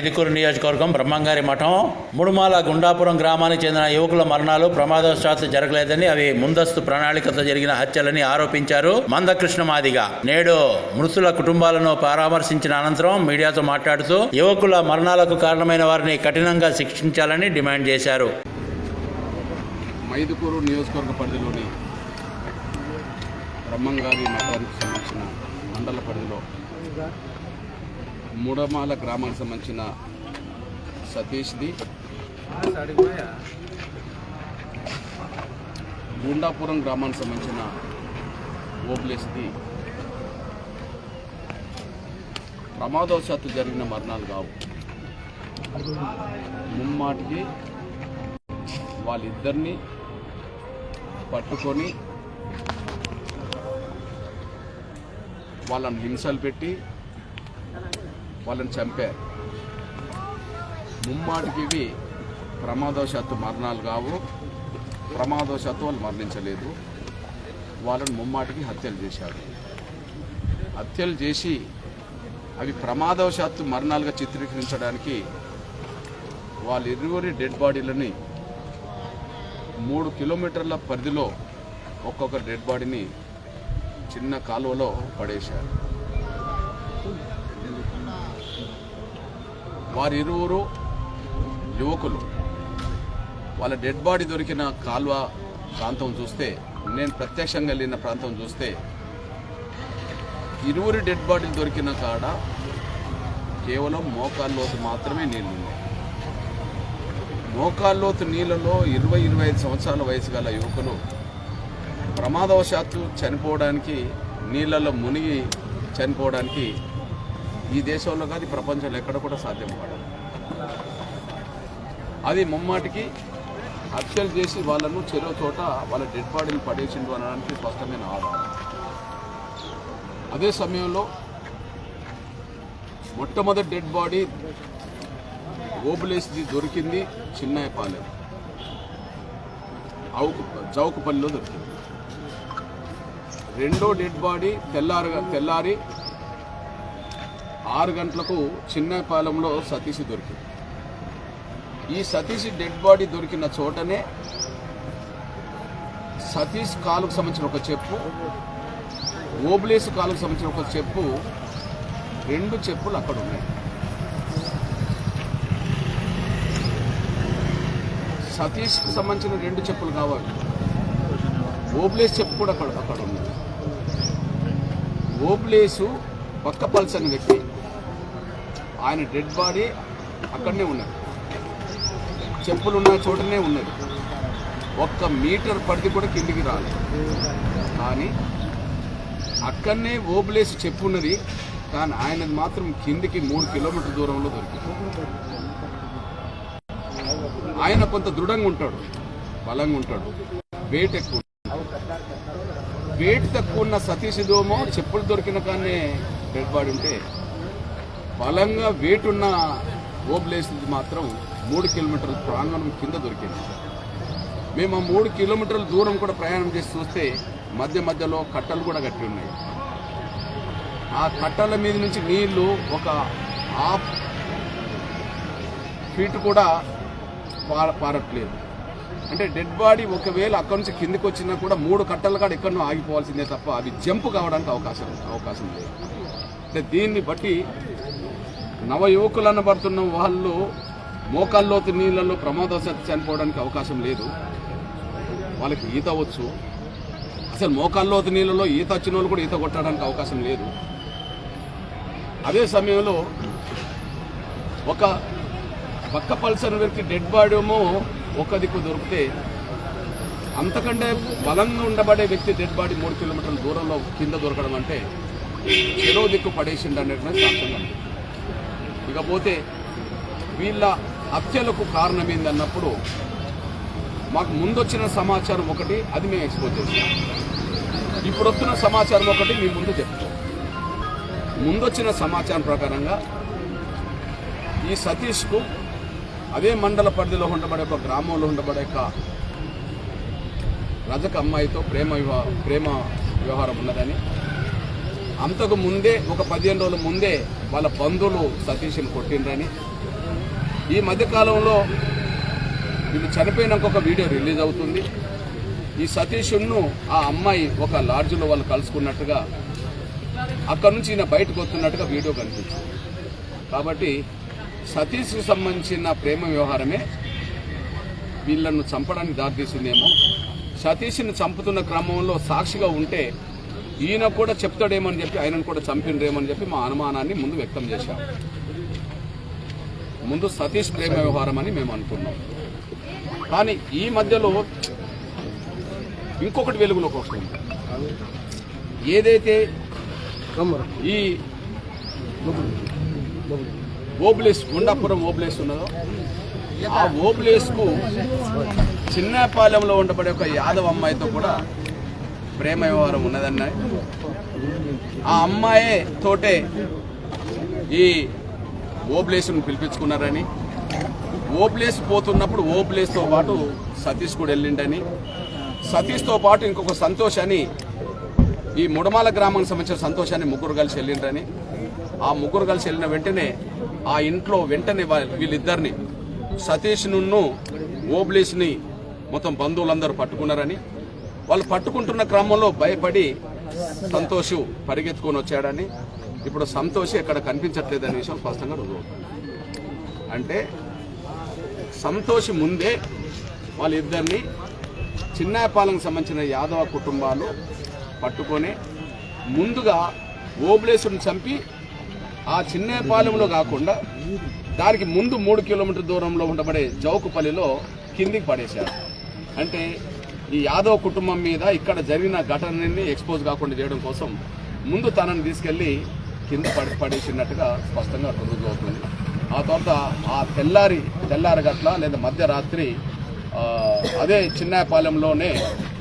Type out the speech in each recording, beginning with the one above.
ఐదుకూరు నియోజకవర్గం బ్రహ్మంగారి మఠం ముడుమాల గుండాపురం గ్రామానికి చెందిన యువకుల మరణాలు ప్రమాదవశాత్తు జరగలేదని అవి ముందస్తు ప్రణాళికతో జరిగిన హత్యలని ఆరోపించారు మందకృష్ణ మాదిగా నేడు మృతుల కుటుంబాలను పరామర్శించిన అనంతరం మీడియాతో మాట్లాడుతూ యువకుల మరణాలకు కారణమైన వారిని కఠినంగా శిక్షించాలని డిమాండ్ చేశారు. మైదుకూరు నియోజకవర్గ పరిధిలోని బ్రహ్మంగారి మఠానికి సంబంధించిన మండల పరిధిలో మూడమాల గ్రామానికి సంబంధించిన సతీష్ది. గుండాపురం గ్రామానికి సంబంధించిన ఓబ్లేస్ది. ప్రమాదవశాత్తు జరిగిన మరణాలు కావు. ముమ్మాటికి వాళ్ళిద్దరిని పట్టుకొని వాళ్ళని హింసలు పెట్టి వాళ్ళని చంపారు ముమ్మాటికి ఇవి ప్రమాదవశాత్తు మరణాలు కావు. ప్రమాదవశాత్తు వాళ్ళు మరణించలేదు. వాళ్ళని ముమ్మాటికి హత్యలు చేశారు. హత్యలు చేసి అవి ప్రమాదవశాత్తు మరణాలుగా చిత్రీకరించడానికి వాళ్ళ ఇరువురి డెడ్ బాడీలని మూడు కిలోమీటర్ల పరిధిలో ఒక్కొక్క డెడ్ బాడీని చిన్న కాలువలో పడేశారు. వారి ఇరువురు యువకులు. వాళ్ళ డెడ్ బాడీ దొరికిన కాలువ ప్రాంతం చూస్తే నేను ప్రత్యక్షంగా వెళ్ళిన ప్రాంతం చూస్తే ఇరువురి డెడ్ బాడీలు దొరికిన కాడ కేవలం మోకాల్లోతు మాత్రమే నీళ్ళు ఉన్నాయి. మోకాల్లోతు నీళ్ళలో ఇరవై ఇరవై ఐదు సంవత్సరాల వయసు గల యువకులు ప్రమాదవశాత్తు చనిపోవడానికి నీళ్ళలో మునిగి చనిపోవడానికి ఈ దేశంలో కాదు ప్రపంచంలో ఎక్కడ కూడా సాధ్యం కాదు. అది ముమ్మాటికి హత్యలు చేసి వాళ్ళను చెరో చోట వాళ్ళ డెడ్ బాడీని పడేసిండు అనడానికి స్పష్టమైన ఆధారం. అదే సమయంలో మొట్టమొదటి డెడ్ బాడీ ఓబులేసి దొరికింది చిన్నయపాలెం. అవుకు చౌకపల్లిలో దొరికింది. రెండో డెడ్ బాడీ తెల్లారు తెల్లారి ఆరు గంటలకు చిన్నపాలెంలో సతీష్ దొరికింది. ఈ సతీష్ డెడ్ బాడీ దొరికిన చోటనే సతీష్ కాలుకు సంబంధించిన ఒక చెప్పు ఓబ్లేస్ కాలుకు సంబంధించిన ఒక చెప్పు రెండు చెప్పులు అక్కడ ఉన్నాయి. సతీష్కి సంబంధించిన రెండు చెప్పులు కావాలి. ఓబ్లేస్ చెప్పు కూడా అక్కడ అక్కడ ఉంది. ఓబ్లేసు పక్క పల్సని వ్యక్తి. ఆయన డెడ్ బాడీ అక్కడనే ఉన్నది. చెప్పులు ఉన్న చోటనే ఉన్నది. ఒక్క మీటర్ పడితే కూడా కిందికి రాలేదు. కానీ అక్కడనే ఓబులేసి చెప్పు ఉన్నది కానీ ఆయనది మాత్రం కిందికి మూడు కిలోమీటర్ దూరంలో దొరికింది. ఆయన కొంత దృఢంగా ఉంటాడు బలంగా ఉంటాడు. వెయిట్ ఎక్కువ వెయిట్ తక్కువ ఉన్న సతీష్ దోమో చెప్పులు దొరికిన కానీ డెడ్ బాడీ ఉంటే బలంగా వెయిట్ ఉన్న ఓబ్లేసింది మాత్రం మూడు కిలోమీటర్ల ప్రాంగణం కింద దొరికింది. మేము ఆ మూడు కిలోమీటర్ల దూరం కూడా ప్రయాణం చేసి చూస్తే మధ్య మధ్యలో కట్టలు కూడా కట్టి ఉన్నాయి. ఆ కట్టల మీద నుంచి నీళ్ళు ఒక హాఫ్ ఫీట్ కూడా పార పారట్లేదు. అంటే డెడ్ బాడీ ఒకవేళ అక్కడి నుంచి కిందికి వచ్చినా కూడా మూడు కట్టలు కాడ ఎక్కడనో ఆగిపోవాల్సిందే తప్ప అది జంప్ కావడానికి అవకాశం అవకాశం లేదు. అంటే దీన్ని బట్టి నవ యువకులు అనబడుతున్న వాళ్ళు మోకాల్లోతు నీళ్ళల్లో ప్రమాదవశాత్తు చనిపోవడానికి అవకాశం లేదు. వాళ్ళకి ఈత వచ్చు. అసలు మోకాల్లోతు నీళ్ళలో ఈత వచ్చిన వాళ్ళు కూడా ఈత కొట్టడానికి అవకాశం లేదు. అదే సమయంలో ఒక పక్క పల్సర్ వ్యక్తి డెడ్ బాడీ ఏమో ఒక దిక్కు దొరికితే అంతకంటే బలంగా ఉండబడే వ్యక్తి డెడ్ బాడీ మూడు కిలోమీటర్ల దూరంలో కింద దొరకడం అంటే చెరో దిక్కు పడేసిండు అనేది సాక్ష్యం ఇకపోతే వీళ్ళ హత్యలకు కారణం ఏందన్నప్పుడు మాకు ముందు వచ్చిన సమాచారం ఒకటి అది మేము ఎక్స్పోజ్ చేస్తాం ఇప్పుడు వస్తున్న సమాచారం ఒకటి మీ ముందు చెప్తాం. ముందు వచ్చిన సమాచారం ప్రకారంగా ఈ సతీష్కు అదే మండల పరిధిలో ఉండబడే ఒక గ్రామంలో ఉండబడే ఒక రజక అమ్మాయితో ప్రేమ వివాహ ప్రేమ వ్యవహారం ఉన్నదని అంతకు ముందే ఒక పదిహేను రోజుల ముందే వాళ్ళ బంధువులు సతీష్ని కొట్టిండ్రని. ఈ మధ్యకాలంలో వీళ్ళు చనిపోయినాక ఒక వీడియో రిలీజ్ అవుతుంది. ఈ సతీష్ను ఆ అమ్మాయి ఒక లాడ్జ్లో వాళ్ళు కలుసుకున్నట్టుగా అక్కడ నుంచి ఈయన బయటకు వస్తున్నట్టుగా వీడియో కనిపించింది కాబట్టి సతీష్కి సంబంధించిన ప్రేమ వ్యవహారమే వీళ్ళను చంపడానికి దారితీసిందేమో. సతీష్ని చంపుతున్న క్రమంలో సాక్షిగా ఉంటే ఈయన కూడా చెప్తాడేమని చెప్పి ఆయనను కూడా చంపిండ్రేమని చెప్పి మా అనుమానాన్ని ముందు వ్యక్తం చేశాం ముందు సతీష్ ప్రేమ వ్యవహారం అని మేము అనుకున్నాం. కానీ ఈ మధ్యలో ఇంకొకటి వెలుగులోకి వస్తుంది. ఏదైతే ఈ ఓబ్లేస్ గుండాపురం ఓబ్లేస్ ఉన్నదో ఆ ఓబ్లేస్కు చిన్నపాలెంలో ఉండబడే ఒక యాదవ్ అమ్మాయితో కూడా ప్రేమ వ్యవహారం ఉన్నదన్న. ఆ అమ్మాయే తోటే ఈ ఓబ్లేసును పిలిపించుకున్నారని. ఓబ్లేస్ పోతున్నప్పుడు ఓబ్లేస్తో పాటు సతీష్ కూడా వెళ్ళిండని. సతీష్తో పాటు ఇంకొక సంతోష్ అని ఈ ముడమాల గ్రామానికి సంబంధించిన సంతోషాన్ని ముగ్గురు కలిసి వెళ్ళిండ్రని. ఆ ముగ్గురు కలిసి వెళ్ళిన వెంటనే ఆ ఇంట్లో వెంటనే వీళ్ళిద్దరిని సతీష్ నున్ను ఓబ్లేస్ని మొత్తం బంధువులందరూ పట్టుకున్నారని. వాళ్ళు పట్టుకుంటున్న క్రమంలో భయపడి సంతోషు పరిగెత్తుకొని వచ్చాడని ఇప్పుడు సంతోష్ ఎక్కడ అనే విషయం స్పష్టంగా రుజువు అంటే సంతోషి ముందే వాళ్ళిద్దరిని చిన్నాయపాలెంకి సంబంధించిన యాదవ కుటుంబాలు పట్టుకొని ముందుగా ఓబ్లేసుని చంపి ఆ చిన్నపాలెంలో కాకుండా దానికి ముందు మూడు కిలోమీటర్ దూరంలో ఉండబడే జౌకుపల్లిలో కిందికి పడేశారు. అంటే ఈ యాదవ్ కుటుంబం మీద ఇక్కడ జరిగిన ఘటనని ఎక్స్పోజ్ కాకుండా చేయడం కోసం ముందు తనని తీసుకెళ్ళి కింద పడి పడేసినట్టుగా స్పష్టంగా రుజువు అవుతుంది. ఆ తర్వాత ఆ తెల్లారి తెల్లారి గట్ల లేదా మధ్యరాత్రి అదే చిన్నాయపాలెంలోనే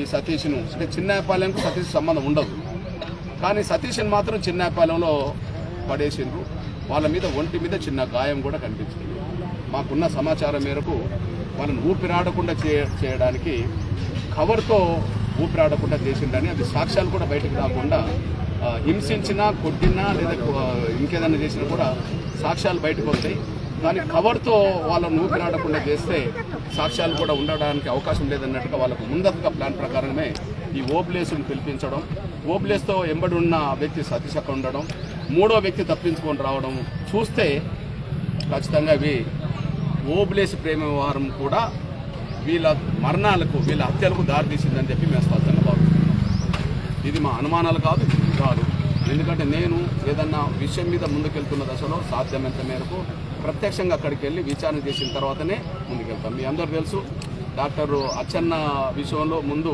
ఈ సతీష్ను అంటే చిన్నాయపాలెంకు సతీష్ సంబంధం ఉండదు. కానీ సతీష్ని మాత్రం చిన్నాయపాలెంలో పడేసిండ్రు. వాళ్ళ మీద ఒంటి మీద చిన్న గాయం కూడా కనిపించింది. మాకున్న సమాచారం మేరకు వాళ్ళని ఊపిరాడకుండా చేయడానికి కవర్తో ఊపిరాడకుండా చేసిండని అది సాక్ష్యాలు కూడా బయటకు రాకుండా హింసించినా కొట్టినా లేదా ఇంకేదైనా చేసినా కూడా సాక్ష్యాలు బయటకు వస్తాయి. కానీ కవర్తో వాళ్ళని ఊపిరాడకుండా చేస్తే సాక్ష్యాలు కూడా ఉండడానికి అవకాశం లేదన్నట్టుగా వాళ్ళకు ముందస్తుగా ప్లాన్ ప్రకారమే ఈ ఓబ్లేసుని పిలిపించడం ఓబ్లేస్తో ఎంబడి ఉన్న వ్యక్తి సతీష్ ఉండడం మూడో వ్యక్తి తప్పించుకొని రావడం చూస్తే ఖచ్చితంగా ఇవి ఓబ్లేస్ ప్రేమ వ్యవహారం కూడా వీళ్ళ మరణాలకు వీళ్ళ హత్యలకు దారితీసిందని చెప్పి మేము స్పష్టంగా భావిస్తున్నాం. ఇది మా అనుమానాలు కాదు కాదు. ఎందుకంటే నేను ఏదన్నా విషయం మీద ముందుకెళ్తున్న దశలో సాధ్యమైనంత మేరకు ప్రత్యక్షంగా అక్కడికి వెళ్ళి విచారణ చేసిన తర్వాతనే ముందుకెళ్తాం. మీ అందరూ తెలుసు డాక్టర్ అచ్చన్న విషయంలో ముందు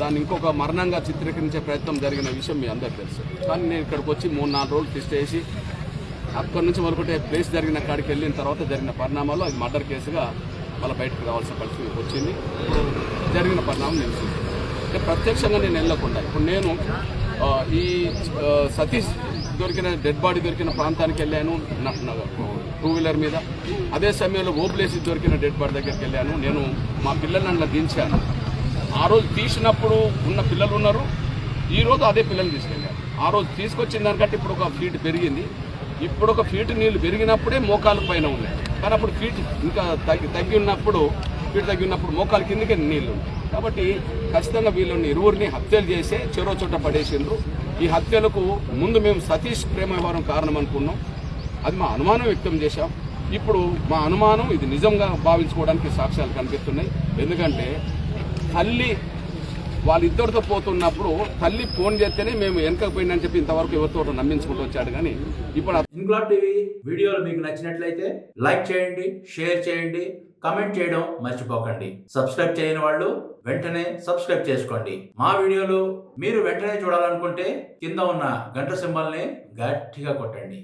దాన్ని ఇంకొక మరణంగా చిత్రీకరించే ప్రయత్నం జరిగిన విషయం మీ అందరికీ తెలుసు. కానీ నేను ఇక్కడికి వచ్చి మూడు నాలుగు రోజులు టెస్ట్ చేసి అక్కడి నుంచి మొదలుకుంటే ప్లేస్ జరిగిన కాడికి వెళ్ళిన తర్వాత జరిగిన పరిణామాలు అది మర్డర్ కేసుగా వాళ్ళ బయటకు రావాల్సిన పరిస్థితి వచ్చింది. ఇప్పుడు జరిగిన పరిణామం నేను అంటే ప్రత్యక్షంగా నేను వెళ్ళకుండా ఇప్పుడు నేను ఈ సతీష్ దొరికిన డెడ్ బాడీ దొరికిన ప్రాంతానికి వెళ్ళాను టూ వీలర్ మీద. అదే సమయంలో ఓబ్లేసి దొరికిన డెడ్ బాడీ దగ్గరికి వెళ్ళాను. నేను మా పిల్లల్ని అందులో దించాను. ఆ రోజు తీసినప్పుడు ఉన్న పిల్లలు ఉన్నారు. ఈరోజు అదే పిల్లల్ని తీసుకెళ్ళాను ఆ రోజు తీసుకొచ్చిన దానికంటే ఇప్పుడు ఒక ఫీట్ పెరిగింది. ఇప్పుడు ఒక ఫీట్ నీళ్ళు పెరిగినప్పుడే మోకాలు పైన ఉన్నాయి. కానీ అప్పుడు ఫీట్ ఇంకా తగ్గి తగ్గి ఉన్నప్పుడు ఫీట్ తగ్గి ఉన్నప్పుడు మోకాలు కిందకే నీళ్ళు కాబట్టి ఖచ్చితంగా వీళ్ళని ఇరువురిని హత్యలు చేసే చెరో చోట పడేసిండ్రు. ఈ హత్యలకు ముందు మేము సతీష్ ప్రేమ వ్యవహారం కారణం అనుకున్నాం. అది మా అనుమానం వ్యక్తం చేశాం. ఇప్పుడు మా అనుమానం ఇది నిజంగా భావించుకోవడానికి సాక్ష్యాలు కనిపిస్తున్నాయి. ఎందుకంటే తల్లి వాళ్ళిద్దరితో పోతున్నప్పుడు తల్లి ఫోన్ చేస్తేనే మేము వెనకపోయిందని చెప్పి ఇంతవరకు ఎవరితో నమ్మించుకుంటూ వచ్చాడు కానీ ఇప్పుడు ఇంగ్లాడ్ టీవీ వీడియోలు మీకు నచ్చినట్లయితే లైక్ చేయండి షేర్ చేయండి కమెంట్ చేయడం మర్చిపోకండి. సబ్స్క్రైబ్ చేయని వాళ్ళు వెంటనే సబ్స్క్రైబ్ చేసుకోండి. మా వీడియోలు మీరు వెంటనే చూడాలనుకుంటే కింద ఉన్న గంట సింబల్ని గట్టిగా కొట్టండి.